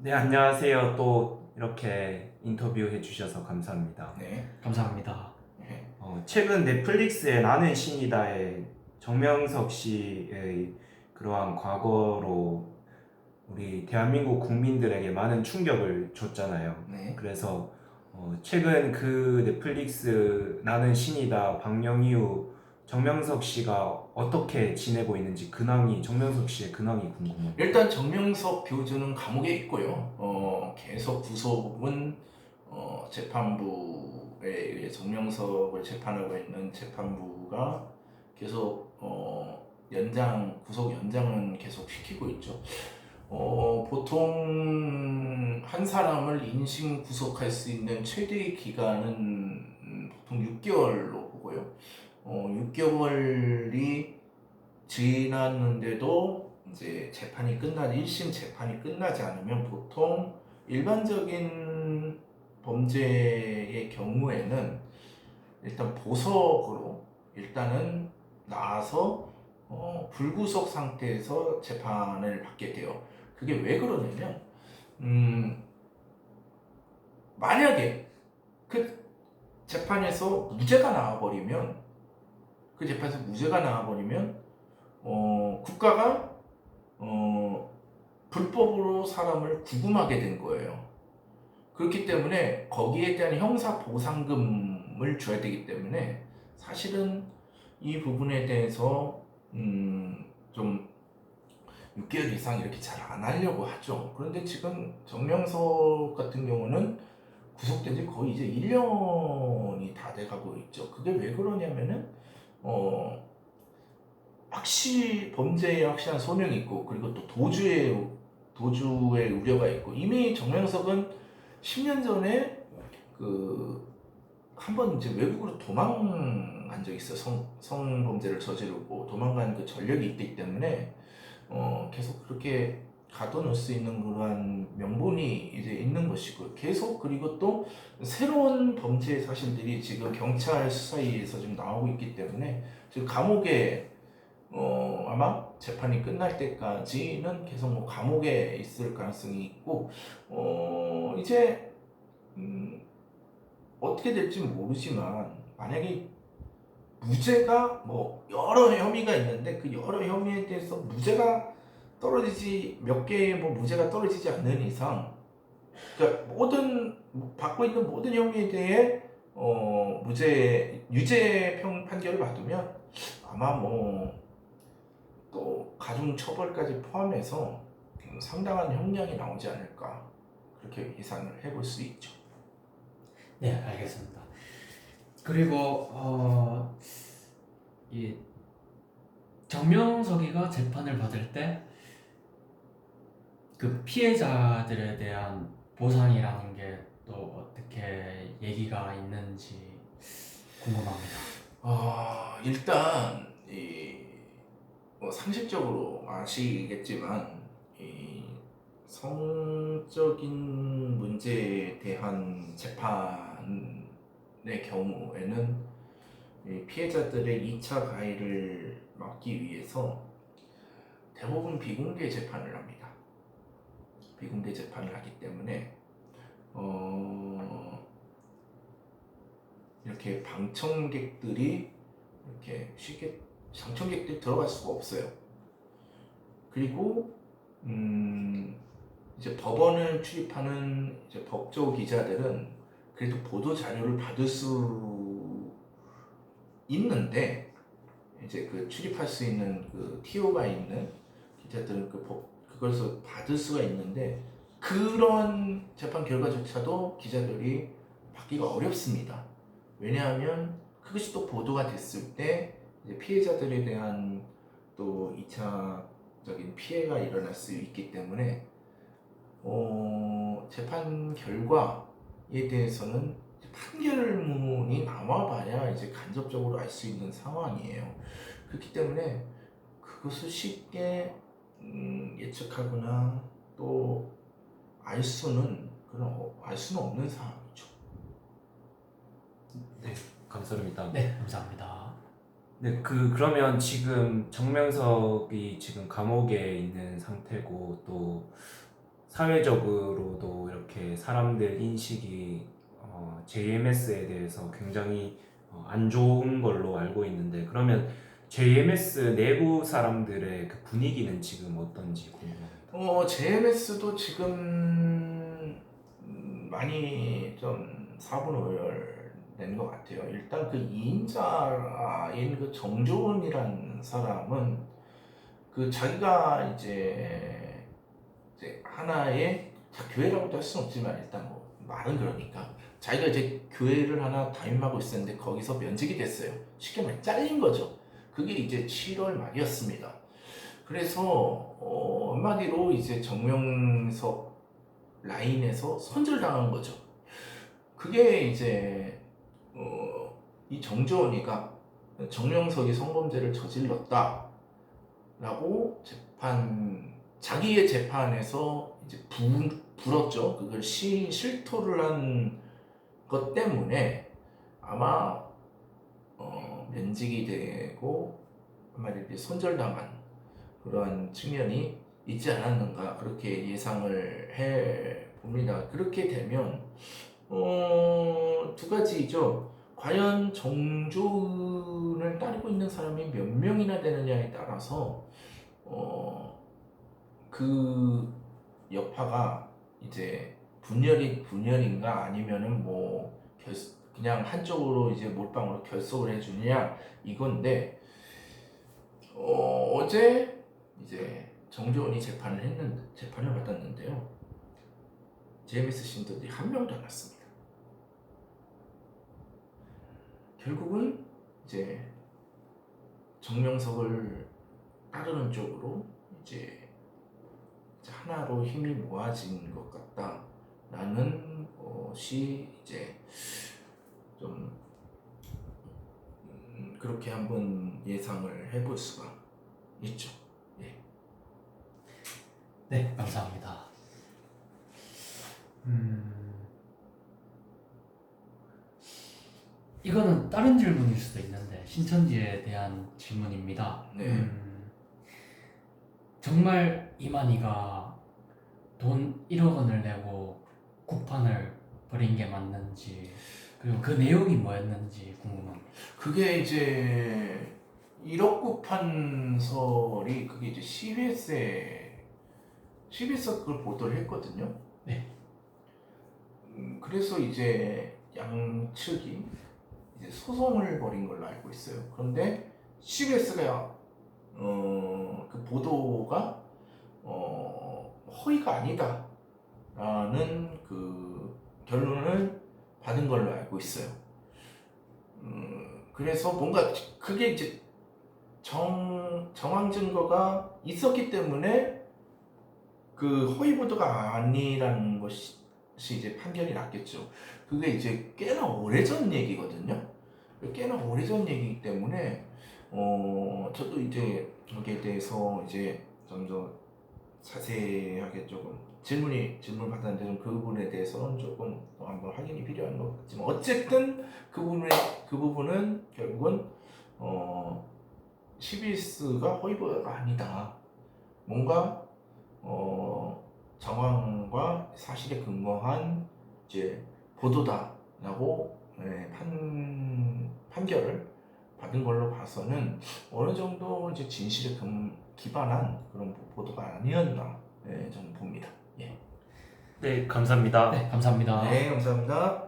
네, 안녕하세요. 또 이렇게 인터뷰해 주셔서 감사합니다. 네. 감사합니다. 네. 어, 최근 넷플릭스의 나는 신이다의 정명석 씨의 그러한 과거로 우리 대한민국 국민들에게 많은 충격을 줬잖아요. 네. 그래서 어, 최근 그 넷플릭스 나는 신이다 방영 이후 정명석 씨가 어떻게 지내고 있는지 근황이 정명석 씨의 근황이 궁금합니다. 일단 정명석 교주는 감옥에 있고요. 어, 계속 구속은 어, 재판부에 의해 정명석을 재판하고 있는 재판부가 계속 어, 연장 구속 연장은 계속 시키고 있죠. 어, 보통 한 사람을 인신 구속할 수 있는 최대의 기간은 음, 보통 6개월로 보고요. 어, 6개월이 지났는데도 이제 재판이 끝나지 1심 재판이 끝나지 않으면 보통 일반적인 범죄의 경우에는 일단 보석으로 일단은 나와서 어, 불구속 상태에서 재판을 받게 돼요. 그게 왜 그러냐면 음, 만약에 그 재판에서 무죄가 나와버리면 그 재판에서 무죄가 나와버리면 어, 국가가 어, 불법으로 사람을 구금하게 된 거예요. 그렇기 때문에 거기에 대한 형사 보상금을 줘야 되기 때문에 사실은 이 부분에 대해서 음, 좀 6개월 이상 이렇게 잘 안 하려고 하죠. 그런데 지금 정명석 같은 경우는 구속된 지 거의 이제 1년이 다 돼가고 있죠. 그게 왜 그러냐면은 어 확실 범죄에 확실한 소명이 있고 그리고 또 도주의 도주의 우려가 있고 이미 정명석은 10년 전에 그 한 번 이제 외국으로 도망간 적이 있어요. 성, 성범죄를 저지르고 도망간 그 전력이 있기 때문에 어 계속 그렇게 가둬놓을 수 있는 그러한 명분이 이제 있는 것이고 계속 그리고 또 새로운 범죄 사실들이 지금 경찰 수사에서 지금 나오고 있기 때문에 지금 감옥에 어 아마 재판이 끝날 때까지는 계속 뭐 감옥에 있을 가능성이 있고 어 이제 음 어떻게 될지 모르지만 만약에 무죄가 뭐 여러 혐의가 있는데 그 여러 혐의에 대해서 무죄가 떨어지지 몇 개의 뭐 무죄가 떨어지지 않는 이상 그러니까 모든 받고 있는 모든 혐의에 대해 어 무죄 유죄 평 판결을 받으면 아마 뭐 또 가중 처벌까지 포함해서 음, 상당한 형량이 나오지 않을까 그렇게 예상을 해볼 수 있죠. 네, 알겠습니다. 그리고 어, 이 정명석이가 재판을 받을 때 그 피해자들에 대한 보상이라는 게 또 어떻게 얘기가 있는지 궁금합니다. 아 일단 이뭐 상식적으로 아시겠지만 이 성적인 문제에 대한 재판의 경우에는 이 피해자들의 2차 가해를 막기 위해서 대부분 비공개 재판을 합니다. 비공개 재판을 하기 때문에 어 이렇게 방청객들이 이렇게 쉽게 방청객들이 들어갈 수가 없어요. 그리고 음 이제 법원을 출입하는 이제 법조 기자들은 그래도 보도 자료를 받을 수 있는데 이제 그 출입할 수 있는 그 TO가 있는 기자들은 그 법, 그것을 받을 수가 있는데 그런 재판 결과조차도 기자들이 받기가 어렵습니다. 왜냐하면 그것이 또 보도가 됐을 때 피해자들에 대한 또 2차적인 피해가 일어날 수 있기 때문에 어, 재판 결과에 대해서는 판결문이 나와봐야 이제 간접적으로 알 수 있는 상황이에요. 그렇기 때문에 그것을 쉽게 음, 예측하거나 또 알 수는 그런 어, 알 수는 없는 상황이죠. 네, 감사합니다. 네, 감사합니다. 네, 그 그러면 지금 정명석이 지금 감옥에 있는 상태고 또 사회적으로도 이렇게 사람들 인식이 어, JMS에 대해서 굉장히 어, 안 좋은 걸로 알고 있는데 그러면 JMS 내부 사람들의 그 분위기는 지금 어떤지 궁금합니다. 어, JMS도 지금 음, 많이 좀 사분오열된 것 같아요. 일단 그 2인자인 그 정조원이란 사람은 그 자기가 이제, 이제 하나의 자, 교회라고도 할 수는 없지만 일단 뭐 말은 그러니까 자기가 이제 교회를 하나 담임하고 있었는데 거기서 면직이 됐어요. 쉽게 말해 잘린 거죠. 그게 이제 7월 말이었습니다. 그래서 어, 한마디로 이제 정명석 라인에서 손절당한 거죠. 그게 이제 어, 이 정조원이가 정명석이 성범죄를 저질렀다라고 재판 자기의 재판에서 이제 부, 불었죠. 그걸 시, 실토를 한 것 때문에 아마 어, 면직이 되고 한마디로 이제 손절당한 그러한 측면이 있지 않았는가 그렇게 예상을 해 봅니다. 그렇게 되면 어, 두 가지죠. 과연 정조은을 따르고 있는 사람이 몇 명이나 되느냐에 따라서 어, 그 여파가 이제 분열이 분열인가 아니면은 뭐 결, 그냥 한쪽으로 이제 몰빵으로 결속을 해주느냐 이건데 어, 어제 이제 정조원이 재판을 했는 재판을 받았는데요. 제임스 신들이 한 명도 안 왔습니다. 결국은 이제 정명석을 따르는 쪽으로 이제 하나로 힘이 모아진 것 같다라는 것이 이제 좀 음, 그렇게 한번 예상을 해볼 수가 있죠. 네, 감사합니다. 음, 이거는 다른 질문일 수도 있는데 신천지에 대한 질문입니다. 네. 음, 정말 이만희가 돈 1억 원을 내고 국판을 벌인 게 맞는지 그리고 그 내용이 뭐였는지 궁금합니다. 그게 이제 1억 구판설이 그게 이제 CBS에 CBS가 그걸 보도를 했거든요. 네. 음, 그래서 이제 양측이 이제 소송을 벌인 걸로 알고 있어요. 그런데 CBS가 어, 그 보도가 어, 허위가 아니다라는 그 결론을 받은 걸로 알고 있어요. 음, 그래서 뭔가 그게 이제 정 정황 증거가 있었기 때문에 그 허위 보도가 아니라는 것이 이제 판결이 났겠죠. 그게 이제 꽤나 오래전 얘기거든요. 꽤나 오래전 얘기이기 때문에 어 저도 이제 거기에 대해서 이제 좀더 자세하게 조금 질문이 질문 받았는데 좀 그 부분에 대해서는 조금 더 한번 확인이 필요한 것 같지만 어쨌든 그 부분에 그 부분은 결국은 어 CBS가 허위보도가 아니다. 뭔가 어 정황과 사실에 근거한 이제 보도다라고 예, 판 판결을 받은 걸로 봐서는 어느 정도 이제 진실에 근, 기반한 그런 보도가 아니었나 예, 저는 봅니다. 예. 네, 감사합니다. 네, 감사합니다. 네, 감사합니다.